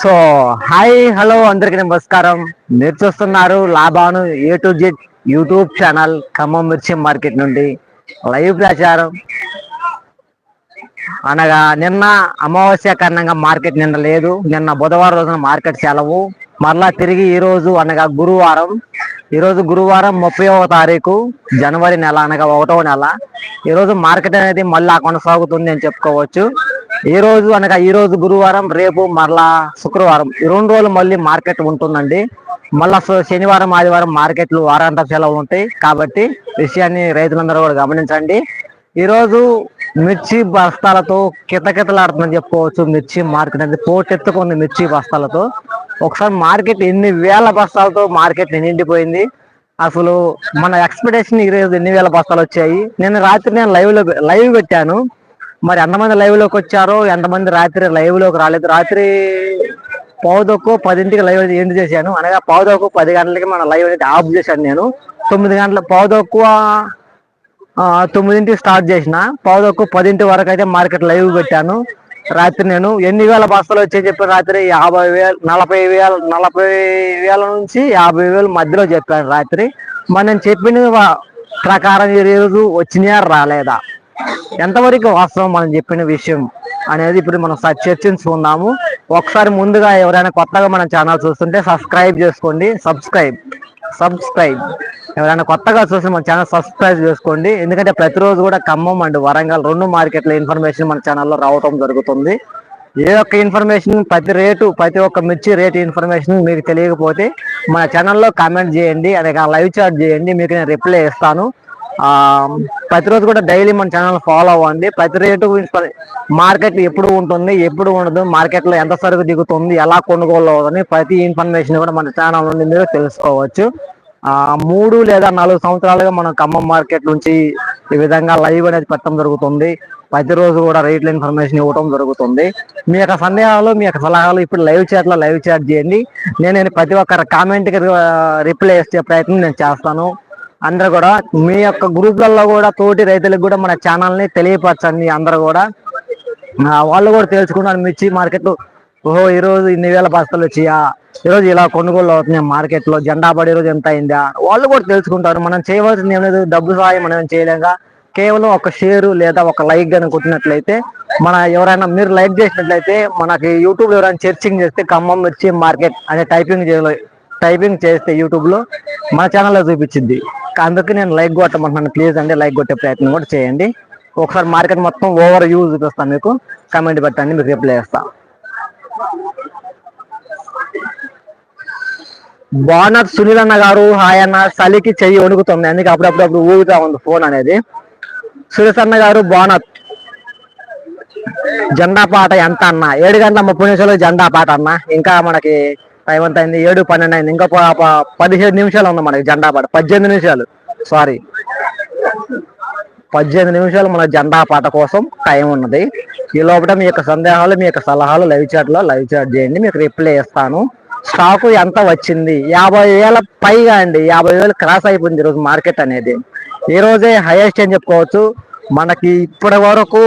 So hi hello అందరికి నమస్కారం. మీరు చూస్తున్నారు Laban A to Z YouTube channel Khammam మిర్చి మార్కెట్ నుండి లైవ్ ప్రచారం. అనగా నిన్న అమావాస్య కారణంగా మార్కెట్ నిన్న లేదు. నిన్న బుధవారం రోజున మార్కెట్ సెలవు. మరలా తిరిగి ఈ రోజు అనగా గురువారం. ఈ రోజు గురువారం ముప్పైవ తారీఖు జనవరి నెల అనగా ఒకటవ నెల. ఈ రోజు మార్కెట్ అనేది మళ్ళీ కొనసాగుతుంది అని చెప్పుకోవచ్చు. ఈ రోజు అనగా ఈ రోజు గురువారం రేపు మరలా శుక్రవారం. ఈ రెండు రోజులు మళ్ళీ మార్కెట్ ఉంటుందండి. మళ్ళా శనివారం ఆదివారం మార్కెట్లు వారాంత సెలవులు ఉంటాయి. కాబట్టి విషయాన్ని రైతులందరూ కూడా గమనించండి. ఈరోజు మిర్చి బస్తాలతో కితకితలాడుతుందని చెప్పుకోవచ్చు. మిర్చి మార్కెట్ అనేది పోటెత్తుకుంది మిర్చి బస్తాలతో. ఒకసారి మార్కెట్ ఎన్ని వేల బస్తాలతో మార్కెట్ నిండిపోయింది. అసలు మన ఎక్స్పెక్టేషన్ ఈ రోజు ఎన్ని వేల బస్తాలు వచ్చాయి. నేను రాత్రి నేను లైవ్లో లైవ్ పెట్టాను. మరి ఎంతమంది లైవ్లోకి వచ్చారో ఎంతమంది రాత్రి లైవ్లోకి రాలేదు. రాత్రి పావుదొక్కు పదింటికి లైవ్ అనేది ఎండ్ చేశాను. అనగా పావుదొక్కు పది గంటలకి మన లైవ్ అనేది ఆఫ్ చేశాను నేను. తొమ్మిది గంటల పావుదొక్కు తొమ్మిదింటికి స్టార్ట్ చేసిన. పావుదొక్కు పదింటి వరకు అయితే మార్కెట్ లైవ్ పెట్టాను. రాత్రి నేను ఎన్ని వేల బస్తాలు వచ్చాయి చెప్పి రాత్రి యాభై వేలు నలభై వేల నలభై వేల నుంచి యాభై వేలు మధ్యలో చెప్పాను రాత్రి. మరి నేను చెప్పిన ప్రకారం ఈరోజు రోజు వచ్చినాయా రాలేదా? ఎంతవరకు వాస్తవం మనం చెప్పిన విషయం అనేది ఇప్పుడు మనం చర్చించుకుందాము. ఒకసారి ముందుగా ఎవరైనా కొత్తగా మన ఛానల్ చూస్తుంటే సబ్స్క్రైబ్ చేసుకోండి. Subscribe subscribe. ఎవరైనా కొత్తగా చూస్తే మన ఛానల్ సబ్స్క్రైబ్ చేసుకోండి. ఎందుకంటే ప్రతిరోజు కూడా ఖమ్మం అండ్ వరంగల్ రెండు మార్కెట్ల ఇన్ఫర్మేషన్ మన ఛానల్లో రావటం జరుగుతుంది. ఏ ఒక్క ఇన్ఫర్మేషన్ ప్రతి రేటు ప్రతి ఒక్క మిర్చి రేటు ఇన్ఫర్మేషన్ మీకు తెలియకపోతే మన ఛానల్లో కామెంట్ చేయండి. అదే లైవ్ చాట్ చేయండి. మీకు నేను రిప్లై ఇస్తాను. ప్రతిరోజు కూడా డైలీ మన ఛానల్ ఫాలో అవ్వండి. ప్రతి రేటు మార్కెట్ ఎప్పుడు ఉంటుంది ఎప్పుడు ఉండదు మార్కెట్లో ఎంత సరుకు దిగుతుంది ఎలా కొనుగోలు అవుతుంది ప్రతి ఇన్ఫర్మేషన్ కూడా మన ఛానల్ నుండి మీరు తెలుసుకోవచ్చు. ఆ మూడు లేదా నాలుగు సంవత్సరాలుగా మనం ఖమ్మం మార్కెట్ నుంచి ఈ విధంగా లైవ్ అనేది పెట్టడం జరుగుతుంది. ప్రతిరోజు కూడా రేట్ల ఇన్ఫర్మేషన్ ఇవ్వడం జరుగుతుంది. మీ యొక్క సందేహాలు మీ యొక్క సలహాలు ఇప్పుడు లైవ్ చాట్లో లైవ్ చాట్ చేయండి. నేను ప్రతి ఒక్కరి కామెంట్కి రిప్లై ఇచ్చే ప్రయత్నం నేను చేస్తాను. అందరూ కూడా మీ యొక్క గ్రూప్లలో కూడా తోటి రైతులకు కూడా మన ఛానల్ని తెలియపరచండి అందరూ కూడా. వాళ్ళు కూడా తెలుసుకున్నారు మిర్చి మార్కెట్ ఓహో ఈ రోజు ఇన్ని వేల బస్తాలు వచ్చాయా? ఈ రోజు ఇలా కొనుగోలు అవుతున్నాయి మార్కెట్లో. జెండా పడి ఈరోజు రోజు ఎంత అయిందా? వాళ్ళు కూడా తెలుసుకుంటారు. మనం చేయవలసింది ఏం లేదు డబ్బు సహాయం మనం చేయలేక కేవలం ఒక షేరు లేదా ఒక లైక్ అని కొట్టినట్లయితే మన ఎవరైనా మీరు లైక్ చేసినట్లయితే మనకి యూట్యూబ్లో ఎవరైనా సెర్చింగ్ చేస్తే ఖమ్మం మిర్చి మార్కెట్ అనే టైపింగ్ చేయలేదు టైపింగ్ చేస్తే యూట్యూబ్లో మా మన ఛానల్లో చూపించింది. అందుకే నేను లైక్ కొట్టమంటున్నాను. ప్లీజ్ అండి లైక్ కొట్టే ప్రయత్నం కూడా చేయండి. ఒకసారి మార్కెట్ మొత్తం ఓవర్ వ్యూ చూపిస్తాను మీకు. కమెంట్ పెట్టండి మీకు రిప్లై చేస్తా బోనర్ సునీల్ అన్న గారు హాయ్ అన్న చలికి చెయ్యి వణుకుతుంది. అందుకే అప్పుడప్పుడు అప్పుడు ఊగుతా ఉంది ఫోన్ అనేది. సురేష్ అన్న గారు బాగున్నారు జెండా పాట ఎంత అన్న? ఏడు గంటల ముప్పై నిమిషాలు జెండా పాట అన్న. ఇంకా మనకి టైం అంత అయింది ఏడు పన్నెండు అయింది ఇంకా పదిహేను పదిహేడు నిమిషాలు ఉంది మనకి జెండా పాట. పద్దెనిమిది నిమిషాలు. సారీ పద్దెనిమిది నిమిషాలు మన జెండా పాట కోసం టైం ఉన్నది. ఈ లోపల మీ యొక్క సందేహాలు మీ యొక్క సలహాలు లైవ్ చాట్లో లైవ్ చాట్ చేయండి. మీకు రిప్లై ఇస్తాను స్టాక్ ఎంత వచ్చింది? యాభై వేల పైగా అండి. యాభై వేలు క్రాస్ అయిపోయింది ఈరోజు మార్కెట్ అనేది. ఈ రోజే హైయెస్ట్ అని చెప్పుకోవచ్చు. మనకి ఇప్పటి వరకు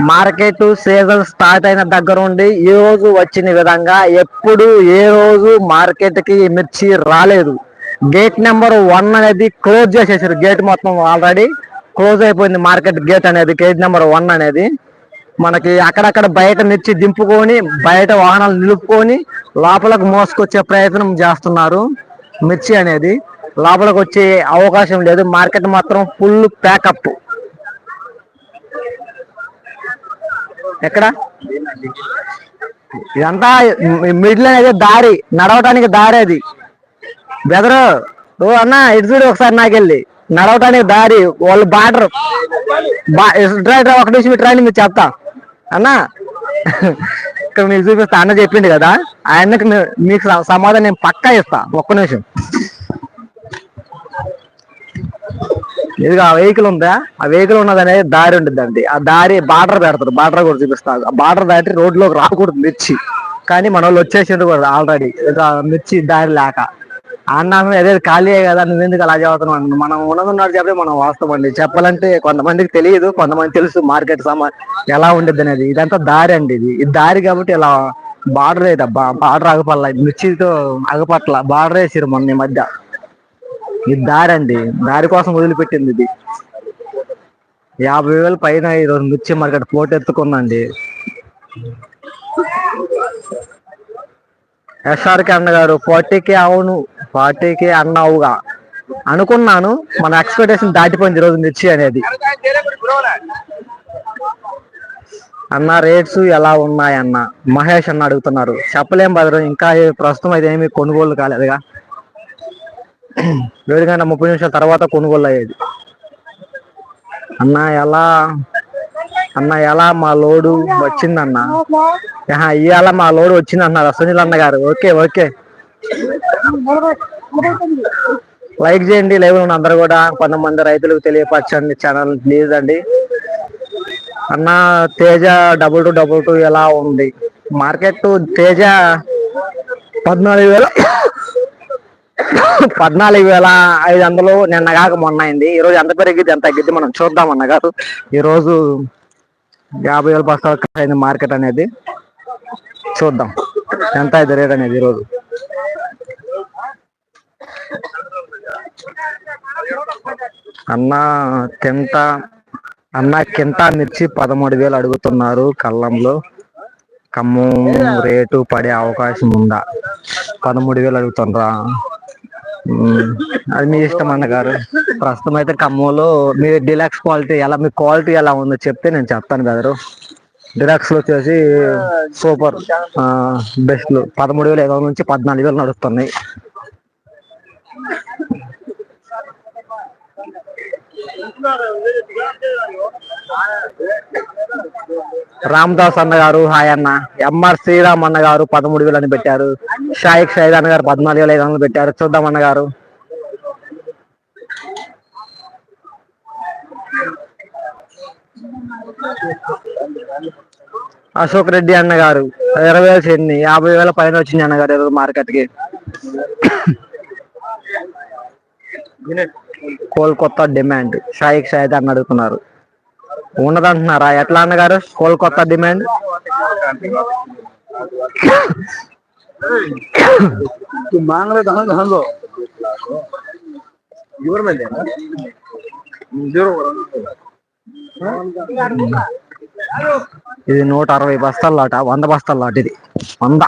మార్కెట్ సీజన్ స్టార్ట్ అయిన దగ్గర నుండి ఈ రోజు వచ్చిన విధంగా ఎప్పుడు ఏ రోజు మార్కెట్కి మిర్చి రాలేదు. గేట్ నెంబర్ వన్ అనేది క్లోజ్ చేసేసారు. గేట్ మొత్తం ఆల్రెడీ క్లోజ్ అయిపోయింది మార్కెట్ గేట్ అనేది. గేట్ నెంబర్ వన్ అనేది మనకి అక్కడక్కడ బయట మిర్చి దింపుకొని బయట వాహనాలు నిలుపుకొని లోపలకు మోసుకొచ్చే ప్రయత్నం చేస్తున్నారు మిర్చి అనేది. లోపలికి వచ్చే అవకాశం లేదు. మార్కెట్ మాత్రం ఫుల్ ప్యాకప్ ఎక్కడ? ఇదంతా మిడిల్ అనేది దారి నడవటానికి దారి అది. బెదరు ఓ అన్న ఇటు చూడు ఒకసారి నాకెళ్ళి. నడవటానికి దారి వాళ్ళు బార్డర్. డ్రైవర్ ఒక నిమిషం ఇటు రండి మీరు చెప్తా. అన్న ఇక్కడ మీరు చూపిస్తా అన్న చెప్పిండు కదా ఆయనకు మీకు సమాధానం నేను పక్కా ఇస్తా. ఒక్క నిమిషం. ఇదిగో ఆ వెహికల్ ఉందా? ఆ వెహికల్ ఉన్నది అనేది దారి ఉంటుంది ఆ దారి బార్డర్ పెడతారు. బార్డర్ కూడా చూపిస్తారు ఆ బార్డర్ దాటి రోడ్లోకి రాకూడదు మిర్చి. కానీ మన వాళ్ళు వచ్చేసిండ్రు కూడా ఆల్రెడీ మిర్చి దారి లేక. అన్న అదే ఖాళీ కదా నువ్వెందుకు అలా చదువుతున్నావు? అన్న మనం ఉన్నదున్నట్టు చెప్పి మనం వాస్తవం అండి. చెప్పాలంటే కొంతమందికి తెలియదు కొంతమంది తెలుసు మార్కెట్ సమా ఎలా ఉండేది అనేది. ఇదంతా దారి అండి ఇది. ఇది దారి కాబట్టి ఇలా బార్డర్ అయితే బార్డర్ ఆగపడలా. మిర్చితో ఆగపట్ల. బార్డర్ వేసిరు మొన్న ఈ మధ్య. ఇది దారి అండి దారి కోసం వదిలిపెట్టింది ఇది. యాభై వేల పైన ఈరోజు మిర్చి మార్కెట్ పోటీ ఎత్తుకుందండి. ఎస్ఆర్కే అన్న గారు ఫార్టీకే అవును ఫార్టీకే అన్నావుగా. అనుకున్నాను మన ఎక్స్పెక్టేషన్ దాటిపోయింది ఈరోజు మిర్చి అనేది. అన్న రేట్స్ ఎలా ఉన్నాయన్న? మహేష్ అన్న అడుగుతున్నారు. చెప్పలేం బదరు ఇంకా ప్రస్తుతం అయితే ఏమి కొనుగోలు కాలేదుగా. ఏడు గంట ముప్పై నిమిషాల తర్వాత కొనుగోలు అయ్యేది అన్న ఎలా? అన్న ఎలా మా లోడు వచ్చిందన్న? ఇవాళ మా లోడు వచ్చింది అన్నారు సునీల్ అన్న గారు. Okay okay. లైక్ చేయండి లైవ్ ఉన్న అందరు కూడా. కొంతమంది రైతులకు తెలియపరచండి ఛానల్ ప్లీజ్ అండి. అన్న Teja double two double two ఎలా ఉంది? మార్కెట్ తేజ పద్నాలుగు వేల. పద్నాలుగు వేల ఐదు వందలు నిన్న కాక మొన్న అయింది ఈ రోజు ఎంత పెరిగింది ఎంత తగ్గిద్ది మనం చూద్దాం అన్న గారు ఈ రోజు యాభై వేల బస్తాలు అయింది మార్కెట్ అనేది. చూద్దాం ఎంత అయితే రేట్ అనేది ఈ రోజు. అన్న కింట అన్న కింట మిర్చి పదమూడు వేలు అడుగుతున్నారు కళ్ళంలో. ఖమ్మం రేటు పడే అవకాశం ఉందా? పదమూడు వేలు అడుగుతుండ్రా. అది మీ ఇష్టం అన్నగారు. ప్రస్తుతం అయితే ఖమ్మంలో మీ డిలాక్స్ క్వాలిటీ ఎలా మీ క్వాలిటీ ఎలా ఉందో చెప్తే నేను చెప్తాను కదరు డిలాక్స్ వచ్చేసి సూపర్ బెస్ట్ పదమూడు వేల ఐదు వందల నుంచి పద్నాలుగు వేలు నడుస్తున్నాయి. రామదాస్ అన్న గారు హాయ్ అన్న. ఎంఆర్ శ్రీరామ్ అన్న గారు పదమూడు వేలు అని పెట్టారు. షాయిక్ షాయిద్ అన్న గారు పద్నాలుగు వేల ఐదు వందలు పెట్టారు. చూద్దాం అన్న గారు. అశోక్ రెడ్డి అన్న గారు ఇరవై వేలు చెంది యాభై వేల పైన వచ్చింది అన్న గారు ఈరోజు మార్కెట్కి కోల్కొత్తా డిమాండ్. షాయిక్ షాయిద్ అని అడుగుతున్నారు. అంటున్నారా ఎట్లా అన్నగారు? కోల్కొత్తా డిమాండ్? ఇది నూట అరవై బస్తాల లాట వంద బస్తాల లాట ఇది. వంద.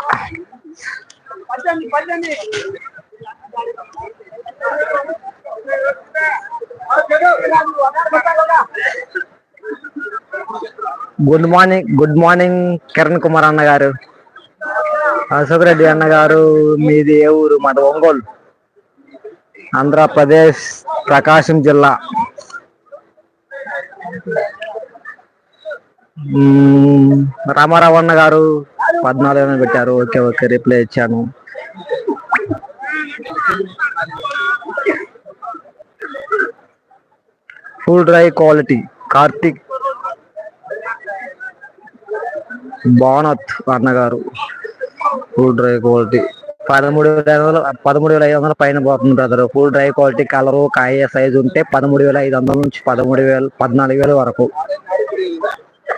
Good morning good morning Kiran Kumar అన్న గారు అశోక్ రెడ్డి అన్న గారు మీది ఏ ఊరు? మాది ఒంగోలు. ఆంధ్రప్రదేశ్ ప్రకాశం జిల్లా. రామారావు అన్న గారు పద్నాలుగు పెట్టారు. ఓకే ఓకే రిప్లై ఇచ్చాను. Full dry quality. Karthik Banoth అన్నగారు. Full dry quality. పదమూడు వేల ఐదు వందలు పదమూడు వేల ఐదు వందల పైన పోతుంది brother. Full dry quality colour కాయ సైజు ఉంటే పదమూడు వేల ఐదు వందల నుంచి పదమూడు వేలు పద్నాలుగు వేల వరకు.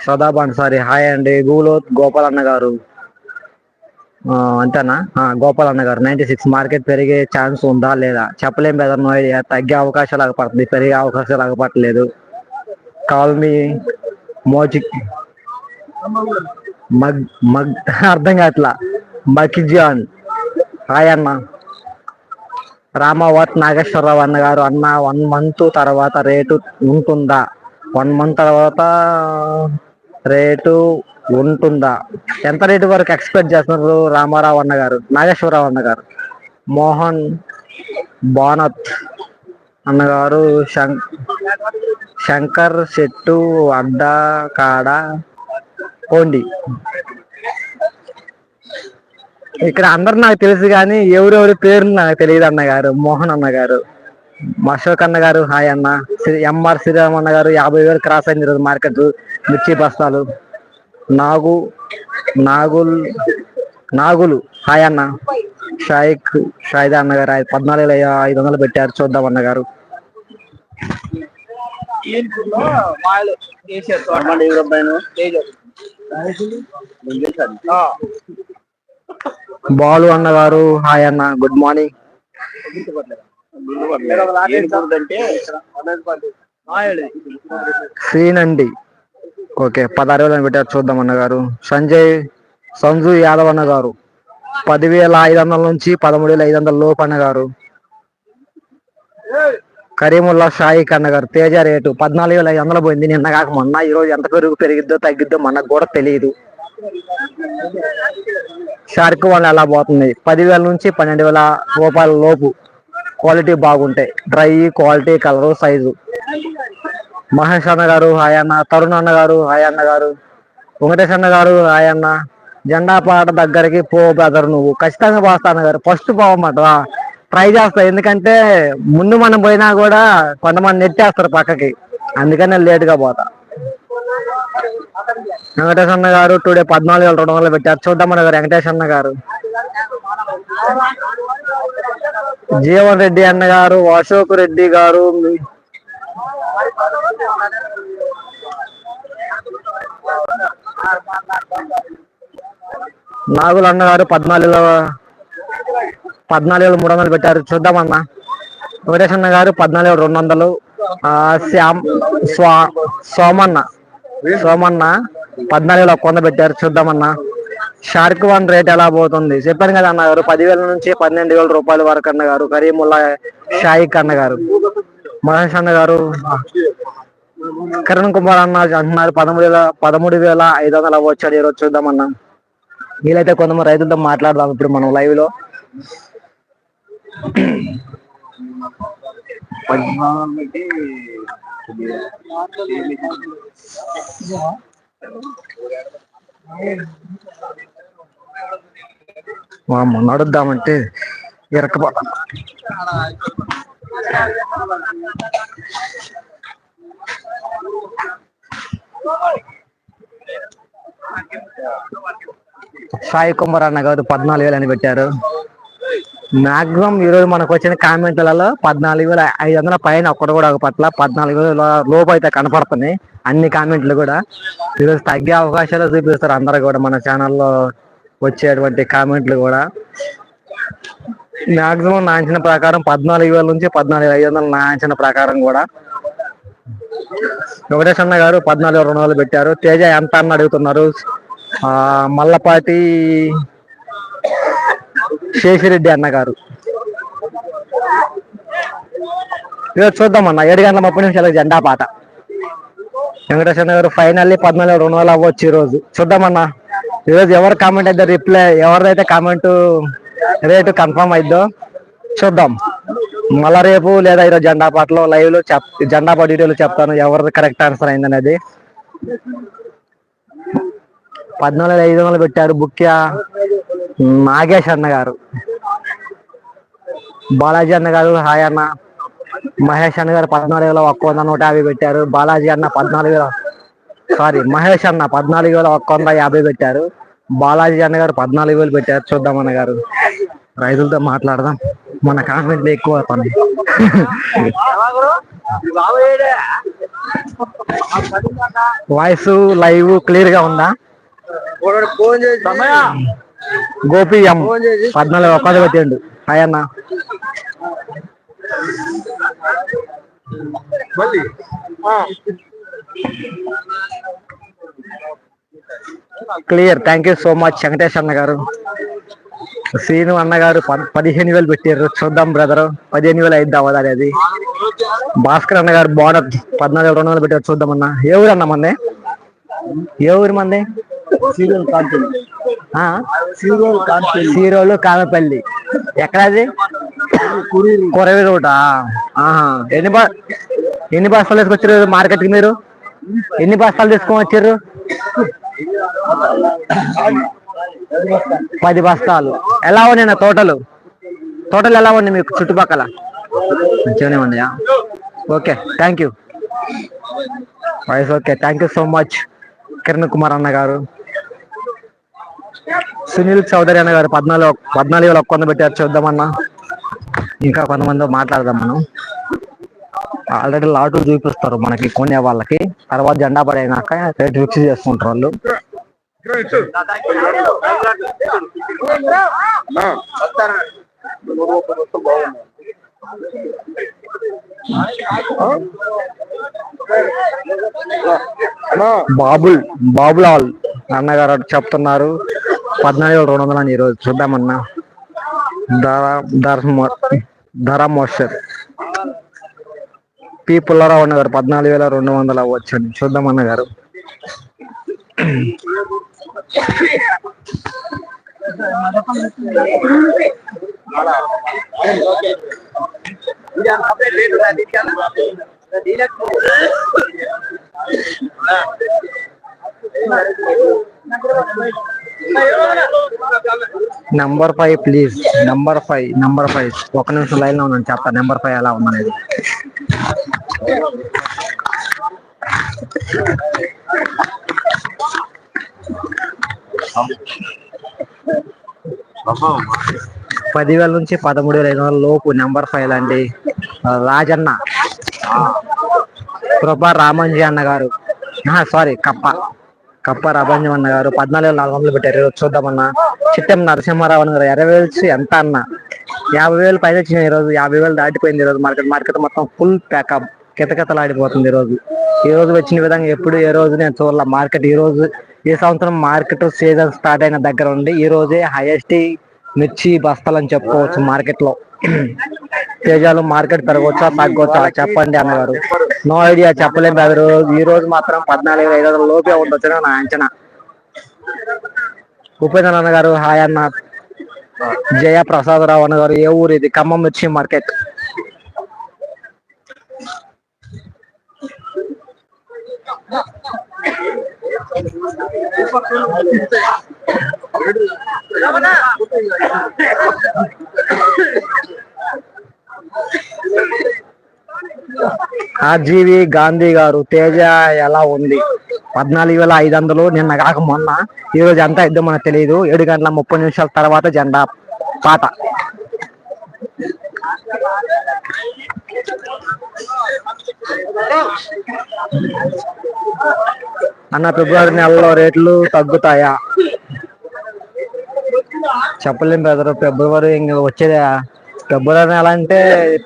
సదా సారీ. హాయ్ అండి. గూలో గోపాల్ అన్న గారు అంతేనా? గోపాల్ అన్న గారు నైన్టీ సిక్స్ మార్కెట్ పెరిగే ఛాన్స్ ఉందా లేదా? చెప్పలేం బెదర్ నో ఐడియా తగ్గే అవకాశాలు ఆగపడుతుంది పెరిగే అవకాశాలు ఆగపడలేదు కాల్ మీ మోజిక్ మగ్ మగ్ అర్థం కావట్లా? మకిజాన్ హాయ్ అన్న. రామావత్ నాగేశ్వరరావు అన్న గారు అన్న వన్ మంత్ తర్వాత రేటు ఉంటుందా? వన్ మంత్ తర్వాత రేటు ఉంటుందా? ఎంత రేటు వరకు ఎక్స్పెక్ట్ చేస్తున్నారు రామారావు అన్న గారు నాగేశ్వరరావు అన్న గారు? మోహన్ బానత్ అన్నగారు శం- శంకర్ చెట్టు అడ్డా కాడ పోండి. ఇక్కడ అందరు నాకు తెలుసు కానీ ఎవరెవరి పేరు నాకు తెలియదు అన్నగారు మోహన్ అన్న గారు. అశోక్ అన్న గారు హాయ్ అన్న. శ్రీ- ఎంఆర్ శ్రీరామ్ అన్న గారు యాభై వేలు క్రాస్ అయింది ఈరోజు మార్కెట్. మిర్చి బస్తాలు. నాగు నాగుల్ నాగులు. హాయ్ అన్న. షాయిక్ షాయిదా అన్న గారు పద్నాలుగు వేల ఐదు వందలు పెట్టారు. చూద్దాం అన్న గారు. బాలు అన్న గారు హాయ్ అన్న. Good morning. శ్రీనండి ఓకే పదహారు వేలు అని పెట్టారు చూద్దాం అన్న గారు సంజయ్ సంజు యాదవ్ అన్న గారు పదివేల ఐదు వందల నుంచి పదమూడు వేల ఐదు వందల లోపు అన్న గారు కరీముల్లా షాయిక్ అన్న గారు తేజ రేటు పద్నాలుగు వేల ఐదు వందలు పోయింది. నిన్న కాక మొన్న ఈ రోజు ఎంత పెరుగు పెరిగిద్దో తగ్గిద్దో మనకు కూడా తెలియదు. షార్క్ వాళ్ళు ఎలా పోతుంది? పదివేల నుంచి పన్నెండు వేల రూపాయల లోపు. క్వాలిటీ బాగుంటాయి. Dry quality colour size. Mahesh అన్న గారు హాయ్ అన్న. తరుణ్ అన్న గారు హాయ్ అన్న గారు. వెంకటేష్ అన్న గారు హాయ్ అన్న. జెండా పాట దగ్గరికి పో బ్రదర్ నువ్వు. ఖచ్చితంగా పోస్తా అన్న గారు. ఫస్ట్ పోవమాట ట్రై చేస్తా. ఎందుకంటే ముందు మనం పోయినా కూడా కొంతమంది నెట్టేస్తారు పక్కకి. అందుకని లేట్గా పోతా. వెంకటేష్ అన్న గారు టుడే పద్నాలుగు వేల రెండు వందలు పెట్టారు. చూద్దామన్న గారు. వెంకటేష్ అన్న గారు. జీవన్ రెడ్డి అన్న గారు అశోక్ రెడ్డి గారు నాగుల నాగులు అన్న గారు పద్నాలుగు పద్నాలుగు మూడు వందలు పెట్టారు. చూద్దామన్న వెంకటేష్ అన్న గారు పద్నాలుగు రెండు వందలు. శ్యామ్ స్వా సోమన్న సోమన్న పద్నాలుగులో వేల ఒక్క వంద పెట్టారు. చూద్దామన్న షార్క్ వన్ రేట్ ఎలా పోతుంది? చెప్పాను కదా అన్న గారు పదివేల నుంచి పన్నెండు వేల రూపాయల వరకు అన్న గారు కరీముల్లా షాయిక్ అన్న గారు. మహేష్ అన్న గారు కిరణ్ కుమార్ అన్న అంటున్నారు పదమూడు వేల పదమూడు వేల ఐదు వందలు అవ్వచ్చాడు ఈరోజు చూద్దామన్నా వీలైతే కొంతమంది రైతులతో మాట్లాడదాం ఇప్పుడు మనం లైవ్లో. వామ్మో, నడుద్దామంటే ఇరకపోతా సాయి కుమార్ అన్న గారు పద్నాలుగు వేలు అని పెట్టారు. మాక్సిమం ఈ రోజు మనకు వచ్చిన కామెంట్లలో పద్నాలుగు వేల ఐదు వందల పైన ఒక్కడు కూడా ఒక పట్ల పద్నాలుగు వేల లోపు అయితే కనపడుతున్నాయి అన్ని కామెంట్లు కూడా. ఈరోజు తగ్గే అవకాశాలు చూపిస్తారు అందరు కూడా మన ఛానల్లో వచ్చేటువంటి కామెంట్లు కూడా. మాక్సిమం నా అంచనా ప్రకారం పద్నాలుగు వేల నుంచి పద్నాలుగు ఐదు వందల నా అంచనా ప్రకారం కూడా. వెంకటేష్ అన్న గారు పద్నాలుగు రెండు వందలు పెట్టారు. తేజ ఎంత అని అడుగుతున్నారు. మల్లపాటి శేషిరెడ్డి అన్నగారు ఈరోజు చూద్దామన్న ఏడు గంటల ముప్పై నిమిషాలకు జెండా పాట. వెంకటేశ్వర గారు ఫైనల్లీ పద్నాలుగు రెండు వందలు అవ్వచ్చు ఈరోజు. చూద్దామన్నా. ఈరోజు ఎవరు కామెంట్ అయితే రిప్లై ఎవరిదైతే కామెంట్ రేటు కన్ఫర్మ్ అయిద్దో చూద్దాం. మళ్ళా రేపు లేదా ఈరోజు జెండా పాటలో లైవ్లో చెప్ జెండా పాట డీటెయిల్ చెప్తాను ఎవరిది కరెక్ట్ ఆన్సర్ అయిందనేది. పద్నాలుగు ఐదు వందలు పెట్టారు బుక్యా నాగేష్ అన్న గారు. బాలాజీ అన్న గారు హాయ్ అన్న. మహేష్ అన్న గారు పద్నాలుగు వేల ఒక్క వంద నూట యాభై పెట్టారు. బాలాజీ అన్న పద్నాలుగు వేల సారీ మహేష్ అన్న పద్నాలుగు వేల ఒక్క వంద యాభై పెట్టారు. బాలాజీ అన్న గారు పద్నాలుగు వేలు పెట్టారు. చూద్దాం అన్న గారు. రైతులతో మాట్లాడదాం. మన కామెంట్లు ఎక్కువ పని వాయిస్ లైవ్ క్లియర్గా ఉందా? గోపి ఎం పద్నాలుగు ఒక్కది పెట్టండు. హాయ్ అన్న. మళ్ళీ. Clear thank you so much Venkatesh అన్న గారు. శ్రీను అన్న గారు ప- పదిహేను వేలు పెట్టారు చూద్దాం బ్రదర్ పదిహేను వేలు అయిద్దా అది భాస్కర్ అన్న గారు బార్డర్ పద్నాలుగు రెండు వందలు పెట్టారు. చూద్దాం అన్న. ఏ ఊరు అన్న మంది? ఏ ఊరు మంది? సీరోలు కామపల్లి ఎక్కడది కొరవి రోడ్ ఆహా. ఎన్ని బా ఎన్ని బస్తాలు తీసుకొచ్చారు మార్కెట్కి మీరు? ఎన్ని బస్తాలు తీసుకొని వచ్చారు పది బస్తాలు. ఎలా ఉన్నాయి నా తోటలు? తోటలు ఎలా ఉన్నాయి మీకు చుట్టుపక్కల? మంచిగానే ఉన్నాయా? Okay thank you wise okay thank you so much Kiran Kumar అన్న గారు. సునీల్ చౌదరి అన్న గారు పద్నాలుగు పద్నాలుగు వేల ఒక్క పెట్టారు చూద్దామన్నా. ఇంకా కొంతమంది మాట్లాడదాం మనం. ఆల్రెడీ లాటు చూపిస్తారు మనకి కొనే వాళ్ళకి. తర్వాత జెండా పడైనాక రేట్ ఫిక్స్ చేసుకుంటారు వాళ్ళు. బాబుల్ బాబులాల్ అన్నగారు చెప్తున్నారు. పద్నాలుగు వేల రెండు వందలు అని ఈరోజు చూద్దామన్నా. ధర ధర ధర మోస్టర్ పి పుల్లారావు అన్న గారు. పద్నాలుగు వేల రెండు వందలు అవ్వచ్చు అని చూద్దామన్న గారు. Number five please number five number five ఒక నిమిషం లైన్లో ఉన్నాను. చెప్తా. నెంబర్ ఫైవ్ ఎలా ఉందనేది. పదివేల నుంచి పదమూడు వేల ఐదు వందల లోపు నెంబర్ ఫైవ్ అండి. రాజన్న. కృపా రామంజీ అన్న గారు. సారీ కప్ప. కప్ప రాబంజం గారు పద్నాలుగు వేల నాలుగు వందలు పెట్టారు. ఈరోజు చూద్దామన్నా. చిట్టెం నరసింహారావు గారు ఇరవై వేలు ఎంత అన్న? యాభై వేలు పైన వచ్చినాయి ఈరోజు యాభై వేలు దాటిపోయింది ఈరోజు మార్కెట్. మార్కెట్ మొత్తం ఫుల్ ప్యాకప్ కితకితలాడిపోతుంది ఈరోజు. ఈ రోజు వచ్చిన విధంగా ఎప్పుడు ఏ రోజు నేను చూడాల. మార్కెట్ ఈ రోజు ఈ సంవత్సరం మార్కెట్ సీజన్ స్టార్ట్ అయిన దగ్గర ఉండి ఈ రోజే హైయెస్ట్ మిర్చి బస్తాలు అని చెప్పుకోవచ్చు మార్కెట్లో తేజాలు మార్కెట్ పెరగవచ్చా తగ్గవచ్చా చెప్పండి అన్నగారు. నో ఐడియా చెప్పలేం బ్రదరు. ఈ రోజు మాత్రం పద్నాలుగు ఐదు వందల లోపే ఉండొచ్చు నా అంచనా. ఉపేంద్ర అన్న గారు హాయ్ అన్న. జయ ప్రసాదరావు అన్న గారు ఏ ఊరు ఇది? ఖమ్మం మిర్చి మార్కెట్. ఆర్జీవి గాంధీ గారు తేజ ఎలా ఉంది? పద్నాలుగు వేల ఐదు వందలు నిన్న కాక మొన్న. ఈ రోజు ఎంత ఇద్దో మనకు తెలియదు ఏడు గంటల ముప్పై నిమిషాల తర్వాత జెండా పాట. అన్న ఫిబ్రవరి నెలలో రేట్లు తగ్గుతాయా? చెప్పలేం బ్రదర్ ఫిబ్రవరి ఇంక వచ్చేది. ఫిబ్రవరి నెల అంటే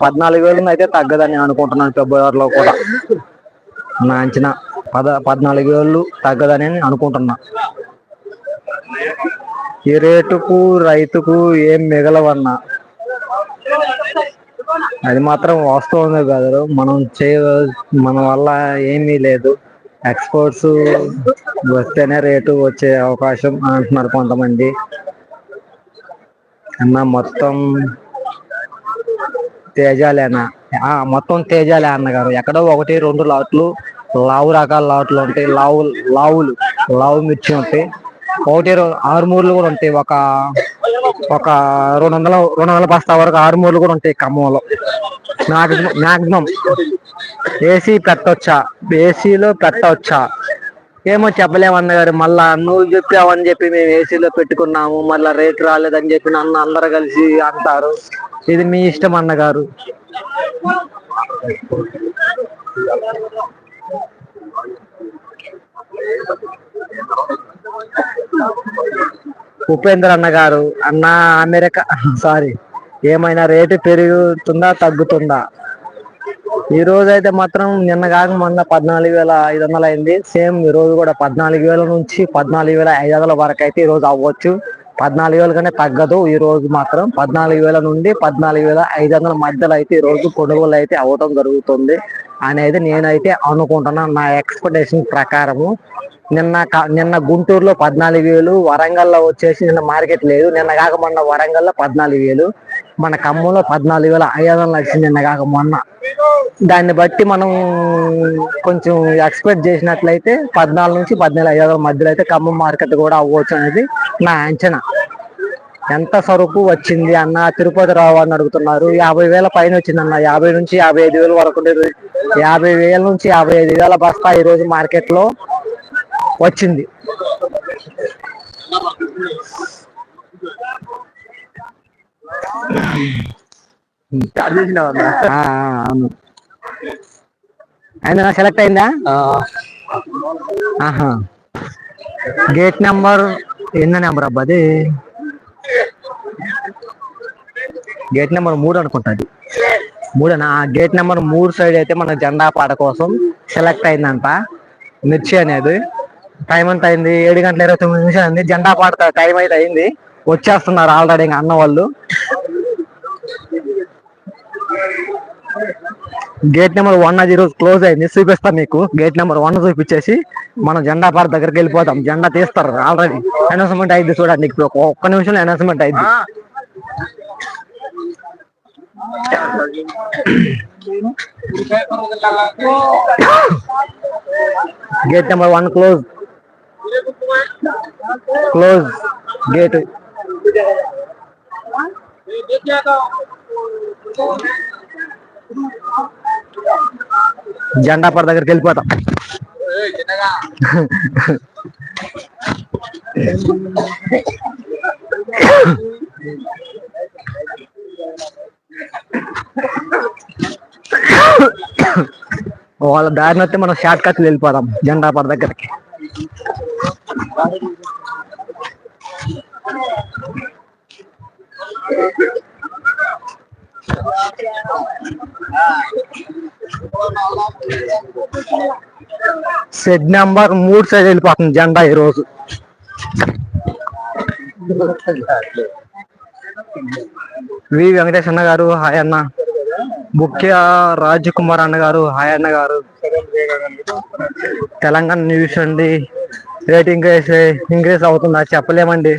పద్నాలుగు వేలు అయితే తగ్గదని అనుకుంటున్నాను ఫిబ్రవరిలో కూడా. నా అంచనా పద పద్నాలుగు వేలు తగ్గదని అనుకుంటున్నా. ఈ రేటుకు రైతుకు ఏం మిగలవన్నా. అది మాత్రం వాస్తవమే బ్రదర్. మనం చేయ మన వల్ల ఏమీ లేదు. ఎక్స్పోర్ట్స్ వస్తేనే రేటు వచ్చే అవకాశం అంటున్నారు కొంతమంది. అన్న మొత్తం తేజాలేనా? ఆ, మొత్తం తేజాలే అన్నగారు. ఎక్కడో ఒకటి రెండు లాట్లు లావు రకాల లాట్లు ఉంటాయి. లావు లావులు లావు మిర్చి ఉంటాయి. ఒకటి ఆరుమూరలు ఆరు కూడా ఉంటాయి. ఒక ఒక రెండు వందల రెండు వందల బస్తా వరకు ఆరుమూరలు కూడా ఉంటాయి ఖమ్మంలో. మ్యాక్సిమం మ్యాక్సిమం ఏసీ పెట్టవచ్చా ఏసీలో పెట్టవచ్చా ఏమో చెప్పలేము అన్నగారు మళ్ళా నువ్వు చెప్పావని చెప్పి మేము ఏసీలో పెట్టుకున్నాము మళ్ళా రేట్ రాలేదని చెప్పి నన్ను అందరు కలిసి అంటారు. ఇది మీ ఇష్టం అన్నగారు. ఉపేంద్ర అన్న గారు అన్న అమెరికా సారీ ఏమైనా రేటు పెరుగుతుందా తగ్గుతుందా? ఈ రోజు అయితే మాత్రం నిన్న కాక మొన్న పద్నాలుగు వేల ఐదు వందలు అయింది. సేమ్ ఈ రోజు కూడా పద్నాలుగు వేల నుంచి పద్నాలుగు వేల ఐదు వందల వరకు అయితే ఈ రోజు అవ్వచ్చు. పద్నాలుగు వేల కంటే తగ్గదు ఈ రోజు మాత్రం. పద్నాలుగు వేల నుండి పద్నాలుగు వేల ఐదు వందల మధ్యలో అయితే ఈ రోజు కొనుగోలు అయితే అవ్వటం జరుగుతుంది. అనేది నేనైతే అనుకుంటున్నాను నా ఎక్స్పెక్టేషన్ ప్రకారము నిన్న నిన్న గుంటూరులో పద్నాలుగు వేలు వరంగల్లో వచ్చేసి నిన్న మార్కెట్ లేదు. నిన్న కాక మొన్న వరంగల్లో పద్నాలుగు వేలు. మన ఖమ్మంలో పద్నాలుగు వేల ఐదు వందలు వచ్చింది నిన్న కాక మొన్న. దాన్ని బట్టి మనం కొంచెం ఎక్స్పెక్ట్ చేసినట్లయితే పద్నాలుగు నుంచి పద్నాలుగు ఐదు వందల మధ్యలో అయితే ఖమ్మం మార్కెట్ కూడా అవ్వచ్చు అనేది నా అంచనా. ఎంత సరుకు వచ్చింది అన్న తిరుపతి రావు అని అడుగుతున్నారు. యాభై వేల పైన వచ్చింది అన్న యాభై నుంచి యాభై ఐదు వేల వరకు ఉండేది. యాభై వేల నుంచి యాభై ఐదు వేల బస్తా ఈ రోజు మార్కెట్లో వచ్చింది. స్టార్ట్ అవును. అయిందా? సెలెక్ట్ అయిందా? ఆహా. గేట్ నెంబర్ ఎన్న నెంబర్ అబ్బా అది? గేట్ నెంబర్ మూడు అనుకుంటుంది మూడేనా? ఆ గేట్ నెంబర్ మూడు సైడ్ అయితే మన జెండా పాట కోసం సెలెక్ట్ అయిందంట. మిర్చి అనేది. టైం ఎంత అయింది? ఏడు గంటల ఇరవై తొమ్మిది నిమిషాలు అయింది. జెండా పాట టైం అయితే అయింది. వచ్చేస్తున్నారు ఆల్రెడీ ఇంకా అన్న వాళ్ళు. గేట్ నెంబర్ వన్ అది ఈరోజు క్లోజ్ అయింది. చూపిస్తాం మీకు. గేట్ నెంబర్ వన్ చూపించేసి మనం జెండా పార్క్ దగ్గరికి వెళ్ళిపోతాం. జెండా తీస్తారు ఆల్రెడీ అనౌన్స్మెంట్ అయింది చూడండి. ఇప్పుడు ఒక్క నిమిషంలో అనౌన్స్మెంట్ అయింది. Gate number one close close gate జెండా పడ దగ్గరికి వెళ్ళిపోతాం. వాళ్ళ దారిని వస్తే మనం షార్ట్ కట్ వెళ్ళిపోదాం జెండా పడ దగ్గరికి. సెట్ నెంబర్ మూడు సైడ్ వెళ్ళిపోతుంది జెండా ఈ రోజు. వి వెంకటేష్ అన్న గారు హాయ్ అన్న. ముఖ్య రాజ్ కుమార్ అన్న గారు హాయ్ అన్న గారు. తెలంగాణ న్యూస్ అండి. రేటింగ్ ఇంక్రీస్ అవుతుందా చెప్పలేమండి.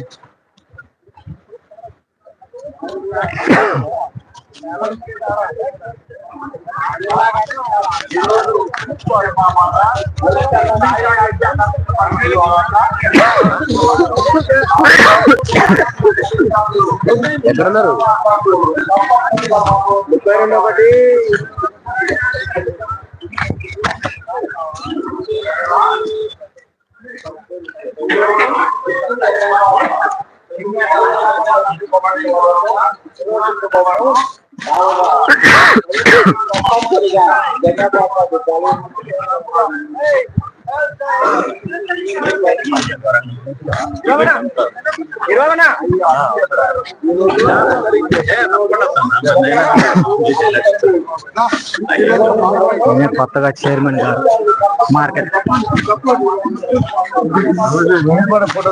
ఎక్కడున్నారు? ముప్పై రెండు ఒకటి. ఈయన కొత్తగా చైర్మన్ గారు మార్కెట్ ఫోటో